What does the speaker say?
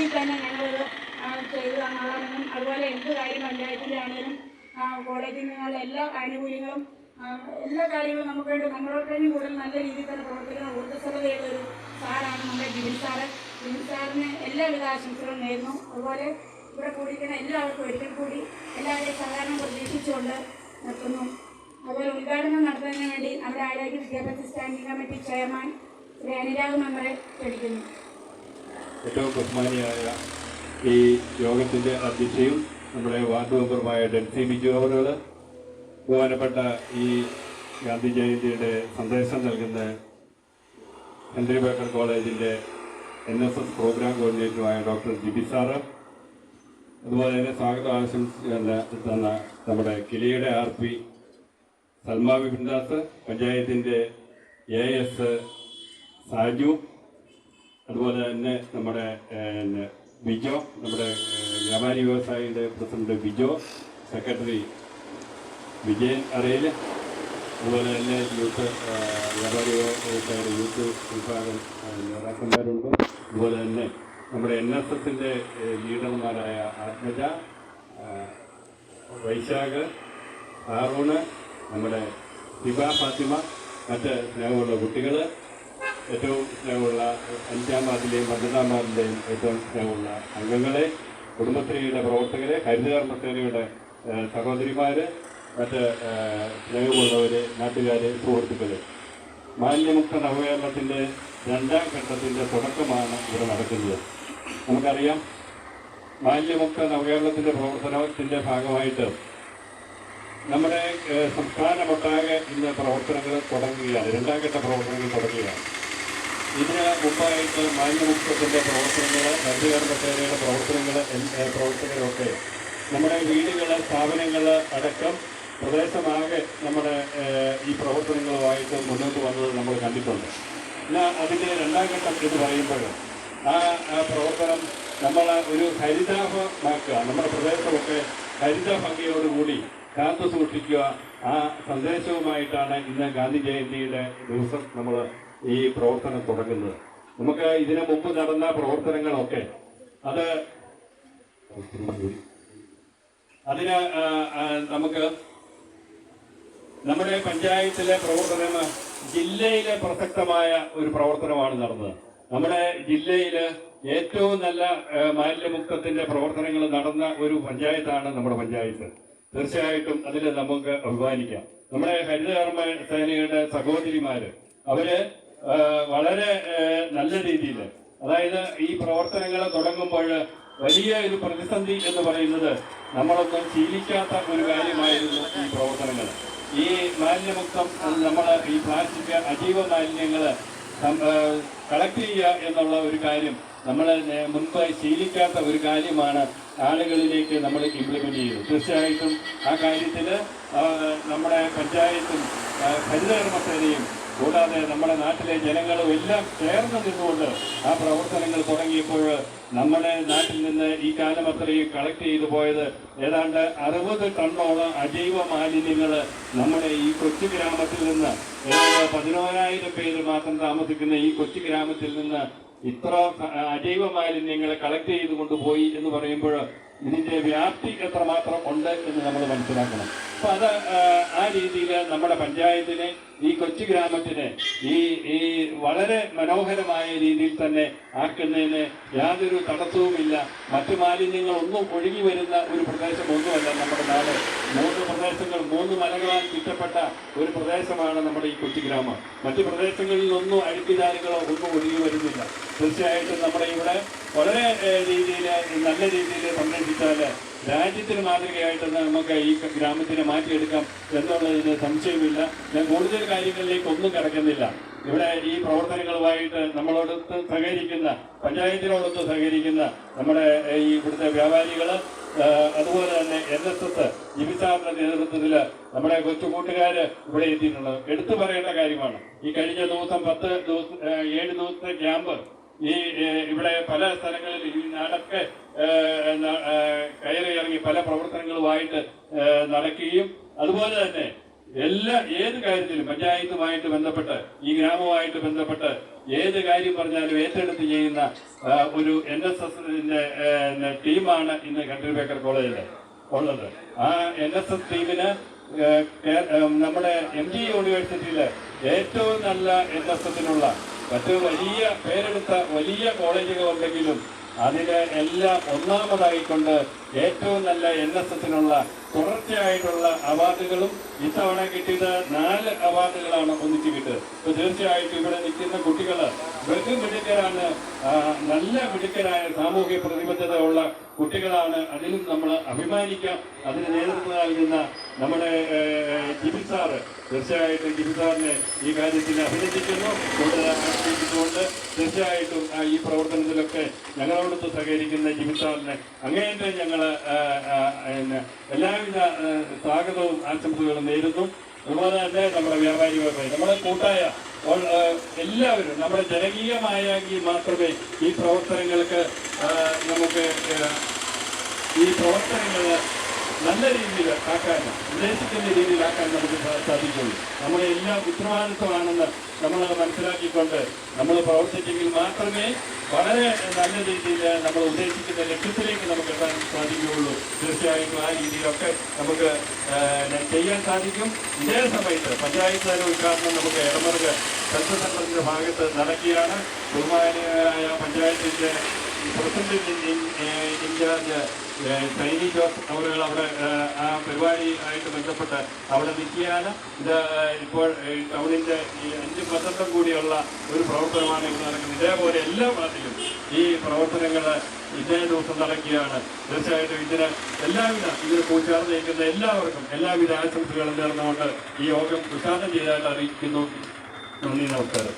രീതിയിൽ തന്നെ ഞങ്ങളത് ചെയ്തു തന്നോളാമെന്നും അതുപോലെ എന്ത് കാര്യം പഞ്ചായത്തിലാണെങ്കിലും കോളേജിൽ നിന്നുള്ള എല്ലാ ആനുകൂല്യങ്ങളും എല്ലാ കാര്യങ്ങളും നമുക്ക് വേണ്ടി നമ്മളോടൊപ്പം കൂടുതൽ നല്ല രീതിയിൽ തന്നെ പ്രവർത്തിക്കുന്ന ഊർജസ്വലതയുള്ള ഒരു സാറാണ് നമ്മുടെ ജിബിൻ സാറ്. ജിബിൻ സാറിന് എല്ലാവിധ ആശംസകളും നേരുന്നു. അതുപോലെ ഇവിടെ കൂടിയിരിക്കുന്ന എല്ലാവർക്കും ഒരിക്കൽ കൂടി എല്ലാവരുടെയും സഹകരണം പ്രതീക്ഷിച്ചുകൊണ്ട് നിർത്തുന്നു. അതുപോലെ ഉദ്ഘാടനം നടത്തുന്നതിന് വേണ്ടി നമ്മുടെ ആരോഗ്യ വിദ്യാഭ്യാസ standing committee chairman Shri Anurag മെമ്പറെ ക്ഷണിക്കുന്നു. ഏറ്റവും ബഹുമാനിയായ ഈ യോഗത്തിന്റെ അധ്യക്ഷയും നമ്മുടെ വാർഡ് മെമ്പറുമായ ഡെൻസി ബിജു അവരുകൾ ബഹുമാനപ്പെട്ട ഈ ഗാന്ധി ജയന്തിയുടെ സന്ദേശം നൽകുന്ന ഹെൻറി ബേക്കർ കോളേജിന്റെ എൻ എസ് എസ് പ്രോഗ്രാം കോർഡിനേറ്ററുമായ ഡോക്ടർ ജിബി സാറ്. അതുപോലെ തന്നെ സ്വാഗത ആശംസ തന്ന നമ്മുടെ കിളിയുടെ ആർ പി സൽമാ വിപിൻദാസ് പഞ്ചായത്തിന്റെ എ എസ് സാജു അതുപോലെ തന്നെ നമ്മുടെ ബിജോ നമ്മുടെ വ്യാപാരി വ്യവസായിയുടെ പ്രസിഡന്റ് ബിജോ സെക്രട്ടറി വിജയൻ അറയിൽ അതുപോലെ തന്നെ യൂത്ത് വ്യാപാരി വ്യവസായിയുടെ യൂത്ത് വിഭാഗം നേതാക്കന്മാരുണ്ട്. അതുപോലെ തന്നെ നമ്മുടെ എൻ എസ് എസിന്റെ ലീഡർമാരായ ആത്മജ വൈശാഖ് ആറൂണ് നമ്മുടെ ഹിബ ഫാത്തിമ മറ്റ് സ്നേഹമുള്ള കുട്ടികൾ ഏറ്റവും സ്നേഹമുള്ള അഞ്ചാം വാർഡിലെയും പന്ത്രണ്ടാം വാർഡിലെയും ഏറ്റവും സ്നേഹമുള്ള അംഗങ്ങളെ കുടുംബശ്രീയുടെ പ്രവർത്തകരെ ഹരിതകർമ്മ സേനയുടെ സഹോദരിമാർ മറ്റ് സ്നേഹമുള്ളവർ നാട്ടുകാർ നാട്ടുകാരെ സുഹൃത്തുക്കളെ. മാലിന്യമുക്ത നവകേരളത്തിന്റെ രണ്ടാം ഘട്ടത്തിന്റെ തുടക്കമാണ് ഇവിടെ നടക്കുന്നത്. നമുക്കറിയാം മാലിന്യമുക്ത നവകേരളത്തിന്റെ പ്രവർത്തനത്തിന്റെ ഭാഗമായിട്ട് നമ്മുടെ സംസ്ഥാനമൊട്ടാകെ ഇന്ന് പ്രവർത്തനങ്ങൾ തുടങ്ങുകയാണ് രണ്ടാം ഘട്ട പ്രവർത്തനങ്ങൾ തുടങ്ങുകയാണ്. ഇതിന് മുമ്പായിട്ട് മാലിന്യമുക്തത്തിന്റെ പ്രവർത്തനങ്ങൾ ഹരിതകർമ്മ സേനയുടെ പ്രവർത്തനങ്ങൾ പ്രവർത്തകരൊക്കെ നമ്മുടെ വീടുകൾ സ്ഥാപനങ്ങൾ അടക്കം പ്രദേശമാകെ നമ്മുടെ ഈ പ്രവർത്തനങ്ങളുമായിട്ട് മുന്നോട്ട് വന്നത് നമ്മൾ കണ്ടിട്ടുണ്ട്. എന്നാൽ അതിന്റെ രണ്ടാം ഘട്ടം എന്ന് പറയുമ്പോൾ ആ പ്രവർത്തനം നമ്മൾ ഒരു ഹരിതാഭമാക്കുക നമ്മുടെ പ്രദേശമൊക്കെ ഹരിത ഭംഗിയോടുകൂടി കാത്തു സൂക്ഷിക്കുക. ആ സന്ദേശവുമായിട്ടാണ് ഇന്ന് ഗാന്ധി ജയന്തിയുടെ ദിവസം നമ്മൾ ഈ പ്രവർത്തനം തുടങ്ങുന്നത്. നമുക്ക് ഇതിനു മുമ്പ് നടന്ന പ്രവർത്തനങ്ങളൊക്കെ അത് അതിന് നമുക്ക് നമ്മുടെ പഞ്ചായത്തിലെ പ്രവർത്തനം ജില്ലയിലെ പ്രസക്തമായ ഒരു പ്രവർത്തനമാണ് നടന്നത്. നമ്മുടെ ജില്ലയിൽ ഏറ്റവും നല്ല മാലിന്യമുക്തത്തിന്റെ പ്രവർത്തനങ്ങൾ നടന്ന ഒരു പഞ്ചായത്താണ് നമ്മുടെ പഞ്ചായത്ത്. തീർച്ചയായിട്ടും അതിൽ നമുക്ക് അഭിമാനിക്കാം. നമ്മുടെ ഹരിതകർമ്മ സേനയുടെ സഹോദരിമാര് അവർ വളരെ നല്ല രീതിയിൽ അതായത് ഈ പ്രവർത്തനങ്ങൾ തുടങ്ങുമ്പോൾ വലിയ ഒരു പ്രതിസന്ധി എന്ന് പറയുന്നത് നമ്മളൊന്നും ശീലിക്കാത്ത ഒരു കാര്യമായിരുന്നു ഈ പ്രവർത്തനങ്ങൾ ഈ മാലിന്യമുക്തം നമ്മൾ ഈ പ്ലാസ്റ്റിക് അജീവ മാലിന്യങ്ങൾ കളക്ട് ചെയ്യുക എന്നുള്ള ഒരു കാര്യം നമ്മൾ മുൻപ് ശീലിക്കാത്ത ഒരു കാര്യമാണ് ആളുകളിലേക്ക് നമ്മൾ ഇംപ്ലിമെന്റ് ചെയ്തു തീർച്ചയായിട്ടും ആ കാര്യത്തിൽ നമ്മുടെ പഞ്ചായത്തും ആ, ഹരിതകർമ്മ സേനയും കൂടാതെ നമ്മുടെ നാട്ടിലെ ജനങ്ങളും എല്ലാം ചേർന്ന് നിന്നുകൊണ്ട് ആ പ്രവർത്തനങ്ങൾ തുടങ്ങിയപ്പോൾ നമ്മുടെ നാട്ടിൽ നിന്ന് ഈ കാലം അത്രയും കളക്ട് ചെയ്തു പോയത് ഏതാണ്ട് അറുപത് ടണ്ണോളം അജൈവ മാലിന്യങ്ങൾ നമ്മുടെ ഈ കൊച്ചു ഗ്രാമത്തിൽ നിന്ന് ഏതാണ്ട് പതിനോരായിരം പേര് മാത്രം താമസിക്കുന്ന ഈ കൊച്ചു ഗ്രാമത്തിൽ നിന്ന് ഇത്ര അജൈവ മാലിന്യങ്ങൾ കളക്ട് ചെയ്ത് കൊണ്ടുപോയി എന്ന് പറയുമ്പോൾ ഇതിന്റെ വ്യാപ്തി എത്രമാത്രം ഉണ്ട് എന്ന് നമ്മൾ മനസ്സിലാക്കണം. അപ്പൊ അത് ആ, രീതിയിൽ നമ്മുടെ പഞ്ചായത്തിനെ ഈ കൊച്ചു ഗ്രാമത്തിനെ ഈ ഈ വളരെ മനോഹരമായ രീതിയിൽ തന്നെ ആക്കുന്നതിന് യാതൊരു തടസ്സവുമില്ല. മറ്റു മാലിന്യങ്ങളൊന്നും ഒഴുകി വരുന്ന ഒരു പ്രദേശമൊന്നുമല്ല നമ്മുടെ നാട്. മൂന്ന് പ്രദേശങ്ങൾ മൂന്ന് മലകളാൽ ചുറ്റപ്പെട്ട ഒരു പ്രദേശമാണ് നമ്മുടെ ഈ കൊച്ചു ഗ്രാമം. മറ്റു പ്രദേശങ്ങളിൽ ഒന്നും അഴുക്കുചാലുകളോ ഒന്നും ഒഴുകി വരുന്നില്ല. തീർച്ചയായിട്ടും നമ്മുടെ ഇവിടെ വളരെ രീതിയിൽ നല്ല രീതിയിൽ സംരക്ഷിച്ചാൽ രാജ്യത്തിന് മാതൃകയായിട്ട് നമുക്ക് ഈ ഗ്രാമത്തിനെ മാറ്റിയെടുക്കാം എന്നുള്ളതിന് സംശയമില്ല ഞാൻ കൂടുതൽ കാര്യങ്ങളിലേക്ക് ഒന്നും കിടക്കുന്നില്ല. ഇവിടെ ഈ പ്രവർത്തനങ്ങളുമായിട്ട് നമ്മളോടൊത്ത് സഹകരിക്കുന്ന പഞ്ചായത്തിനോടൊത്ത് സഹകരിക്കുന്ന നമ്മുടെ ഈ ഇവിടുത്തെ വ്യാപാരികൾ അതുപോലെ തന്നെ എൻ എസ് എസ് ജിബിസാറിന്റെ നേതൃത്വത്തിൽ നമ്മുടെ കൊച്ചു ഇവിടെ എത്തിയിട്ടുണ്ട്. എടുത്തു പറയേണ്ട കാര്യമാണ്. ഈ കഴിഞ്ഞ ദിവസം പത്ത് ദിവസം ഏഴ് ദിവസത്തെ ക്യാമ്പ് ഈ ഇവിടെ പല സ്ഥലങ്ങളിൽ ഈ നാടൊക്കെ ഏഹ്, നടക്കുകയും അതുപോലെ തന്നെ എല്ലാ ഏത് കാര്യത്തിലും പഞ്ചായത്തുമായിട്ട് ബന്ധപ്പെട്ട് ഈ ഗ്രാമവുമായിട്ട് ബന്ധപ്പെട്ട് ഏത് കാര്യം പറഞ്ഞാലും ഏറ്റെടുത്ത് ചെയ്യുന്ന ഒരു എൻ എസ് എസിന്റെ ടീമാണ് ഇന്ന് കൺട്രി ബേക്കർ കോളേജിൽ ഉള്ളത്. ആ എൻ എസ് എസ് ടീമിന് നമ്മുടെ എം ജി യൂണിവേഴ്സിറ്റിയിലെ ഏറ്റവും നല്ല എൻ എസ് എസിനുള്ള മറ്റ് വലിയ പേരെടുത്ത വലിയ കോളേജുകൾ ഉണ്ടെങ്കിലും അതിന് എല്ലാ ഒന്നാമതായിക്കൊണ്ട് ഏറ്റവും നല്ല എൻ എസ് എസിനുള്ള തുടർച്ചയായിട്ടുള്ള അവാർഡുകളും ഇത്തവണ കിട്ടിയത് നാല് അവാർഡുകളാണ് ഒന്നിച്ച് കിട്ടിയത്. അപ്പൊ തീർച്ചയായിട്ടും ഇവിടെ നിൽക്കുന്ന കുട്ടികൾ നല്ല മിടുക്കരായ സാമൂഹ്യ പ്രതിബദ്ധത ഉള്ള കുട്ടികളാണ്. അതിലും നമ്മൾ അഭിമാനിക്കാം. അതിന് നേതൃത്വം നൽകുന്ന നമ്മുടെ ജിബി സാറ് തീർച്ചയായിട്ടും ജിബി സാറിനെ ഈ കാര്യത്തിൽ അഭിനന്ദിക്കുന്നു. കൂടുതൽ തീർച്ചയായിട്ടും ഈ പ്രവർത്തനത്തിലൊക്കെ ഞങ്ങളോടൊത്ത് സഹകരിക്കുന്ന ജിബി സാറിനെ അങ്ങേയറ്റം ഞങ്ങൾ എല്ലാവിധ സ്വാഗതവും ആശംസകളും നേരുന്നു. അതുപോലെ തന്നെ നമ്മുടെ വ്യാപാരി വ്യവസായി നമ്മുടെ കൂട്ടായ എല്ലാവരും നമ്മുടെ ജനകീയമായെങ്കിൽ മാത്രമേ ഈ പ്രവർത്തനങ്ങൾക്ക് നമുക്ക് ഈ പ്രവർത്തനങ്ങൾ നല്ല രീതിയിൽ ആക്കാൻ ഉദ്ദേശിക്കുന്ന രീതിയിലാക്കാൻ നമുക്ക് സാധിക്കുള്ളൂ. നമ്മുടെ എല്ലാ ഉത്തരവാദിത്വമാണെന്ന് നമ്മൾ മനസ്സിലാക്കിക്കൊണ്ട് നമ്മൾ പ്രവർത്തിച്ചെങ്കിൽ മാത്രമേ വളരെ നല്ല രീതിയിൽ നമ്മൾ ഉദ്ദേശിക്കുന്ന ലക്ഷ്യത്തിലേക്ക് നമുക്ക് എത്താൻ സാധിക്കുകയുള്ളൂ. തീർച്ചയായിട്ടും ആ രീതിയിലൊക്കെ നമുക്ക് ചെയ്യാൻ സാധിക്കും. ഇതേ സമയത്ത് പഞ്ചായത്ത് തല ഉദ്ഘാടനം നമുക്ക് ഇടമറുക സെന്ററിന്റെ ഭാഗത്ത് നടക്കുകയാണ്. ബഹുമാനായ പഞ്ചായത്തിന്റെ president in- in- incharge Saini Jose അവരുകൾ അവിടെ ആ പരിപാടിയായിട്ട് ബന്ധപ്പെട്ട് അവിടെ നിൽക്കുകയാണ്. ഇത് ഇപ്പോൾ ടൗണിന്റെ ഈ അഞ്ച് പന്ത്രണ്ടും കൂടിയുള്ള ഒരു പ്രവർത്തനമാണ് ഇവിടെ നടക്കുന്നത്. ഇതേപോലെ എല്ലാ ഭാഗത്തിലും ഈ പ്രവർത്തനങ്ങൾ ഇതേ ദിവസം നടക്കുകയാണ്. തീർച്ചയായിട്ടും ഇതിന് എല്ലാവിധ ഇതിന് കൂട്ടുചേർന്ന് നിൽക്കുന്ന എല്ലാവർക്കും എല്ലാവിധ ആശംസകളും നേർന്നുകൊണ്ട് ഈ യോഗം ഉദ്ഘാടനം ചെയ്തതായിട്ട് അറിയിക്കുന്നു. നന്ദി നമസ്കാരം.